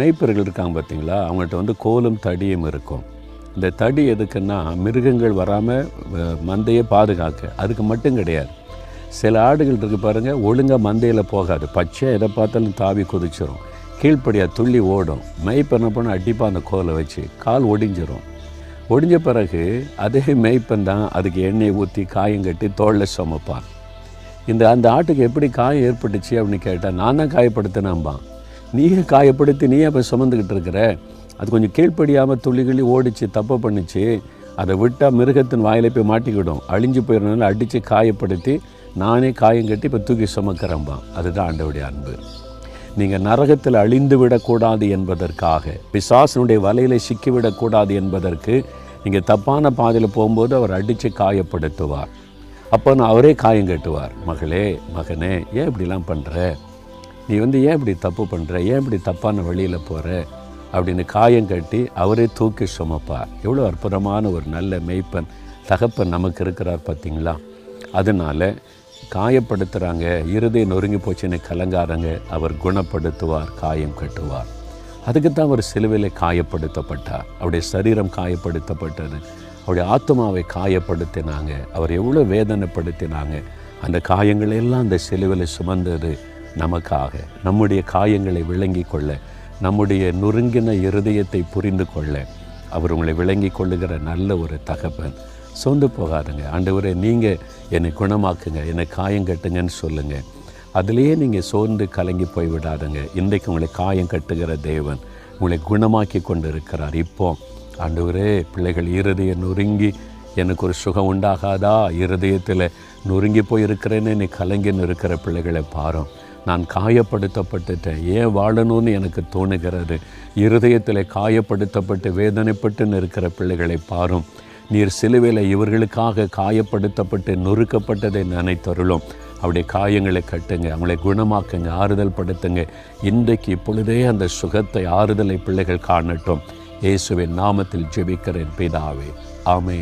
மேய்ப்பர்கள் இருக்காங்க பார்த்தீங்களா? அவங்கள்ட்ட வந்து கோலும் தடியும் இருக்கும். இந்த தடி எதுக்குன்னா மிருகங்கள் வராமல் மந்தையை பாதுகாக்க. அதுக்கு மட்டும் கிடையாது. சில ஆடுகள் இருக்கு பாருங்கள் ஒழுங்காக மந்தையில் போகாது. பச்சையாக எதை பார்த்தாலும் தாவி குதிச்சிரும். கீழ்ப்படியாக துள்ளி ஓடும். மேய்ப்பன் போனால் பண்ண அந்த கோலை வச்சு கால் ஒடிஞ்சிரும். ஒடிஞ்ச பிறகு அதே மெய்ப்பன் தான் அதுக்கு எண்ணெய் ஊற்றி காயம் கட்டி தோளில் சுமப்பான். இந்த அந்த ஆட்டுக்கு எப்படி காயம் ஏற்பட்டுச்சு அப்படின்னு கேட்டால் நான் தான் காயப்படுத்தினாம்பான் நீயே காயப்படுத்தி நீயே அப்போ சுமந்துக்கிட்டு இருக்கிற. அது கொஞ்சம் கீழ்ப்படியாமல் துளிகளி ஓடிச்சு தப்பு பண்ணிச்சு அதை விட்டால் மிருகத்தின் வாயில போய் மாட்டிக்கிடும். அழிஞ்சு போயிடனால அடித்து காயப்படுத்தி நானே காயம் கட்டி இப்போ தூக்கி சுமக்கிறம்பான் அதுதான் ஆண்டவுடைய அன்பு. நீங்கள் நரகத்தில் அழிந்து விடக்கூடாது என்பதற்காக பிசாசனுடைய வலையில் சிக்கிவிடக்கூடாது என்பதற்கு நீங்கள் தப்பான பாதையில் போகும்போது அவர் அடித்து காயப்படுத்துவார். அப்போ நான் அவரே காயம் கட்டுவார். மகளே மகனே ஏன் இப்படிலாம் பண்ணுற நீ வந்து ஏன் இப்படி தப்பு பண்ணுற ஏன் இப்படி தப்பான வழியில் போகிற அப்படின்னு காயம் கட்டி அவரே தூக்கி சுமப்பார் எவ்வளோ அற்புதமான ஒரு நல்ல மெய்ப்பன் தகப்பன் நமக்கு இருக்கிறார் பார்த்தீங்களா? அதனால் காயப்படுத்துகிறாங்க இருதயம் நொறுங்கி போச்சுன்னு கலங்காரங்க அவர் குணப்படுத்துவார் காயம் கட்டுவார். அதுக்கு தான் அவர் சிலுவையில் காயப்படுத்தப்பட்டார் அவருடைய சரீரம் காயப்படுத்தப்பட்டது. அவருடைய ஆத்மாவை காயப்படுத்தினாங்க. அவர் எவ்வளோ வேதனைப்படுத்தினாங்க. அந்த காயங்களை எல்லாம் அந்த சிலுவையில் சுமந்தது. நமக்காக நம்முடைய காயங்களை விளங்கி கொள்ள நம்முடைய நொறுங்கின இருதயத்தை புரிந்து கொள்ள அவர் உங்களை விளங்கி கொள்ளுகிற நல்ல ஒரு தகப்பன். சோர்ந்து போகாதுங்க. ஆண்டவரே நீங்கள் என்னை குணமாக்குங்க என்னை காயம் கட்டுங்கன்னு சொல்லுங்கள் அதுலேயே நீங்கள் சோர்ந்து கலங்கி போய் விடாதுங்க. இன்றைக்கு உங்களை காயம் கட்டுகிற தேவன் உங்களை குணமாக்கி கொண்டு இருக்கிறார் இப்போ ஆண்டவரே பிள்ளைகள் இருதயம் நொறுங்கி எனக்கு ஒரு சுகம் உண்டாகாதா? இருதயத்தில் நொறுங்கி போய் இருக்கிறேன்னு நீ கலங்கின்னு இருக்கிற பிள்ளைகளை பாரும். நான் காயப்படுத்தப்பட்டுட்டேன். ஏன் வாழணும்னு எனக்கு தோணுகிறது. இருதயத்தில் காயப்படுத்தப்பட்டு வேதனைப்பட்டுன்னு இருக்கிற பிள்ளைகளை பாரும். நீர் சிலுவையில் இவர்களுக்காக காயப்படுத்தப்பட்டு நொறுக்கப்பட்டதை நினைத்தருளும். அவருடைய காயங்களை கட்டுங்க. அவங்களை குணமாக்குங்க. ஆறுதல் படுத்துங்க. இன்றைக்கு இப்பொழுதே அந்த சுகத்தை ஆறுதலை பிள்ளைகள் காணட்டும். இயேசுவின் நாமத்தில் ஜெபிக்கிறேன். பிதாவே ஆமே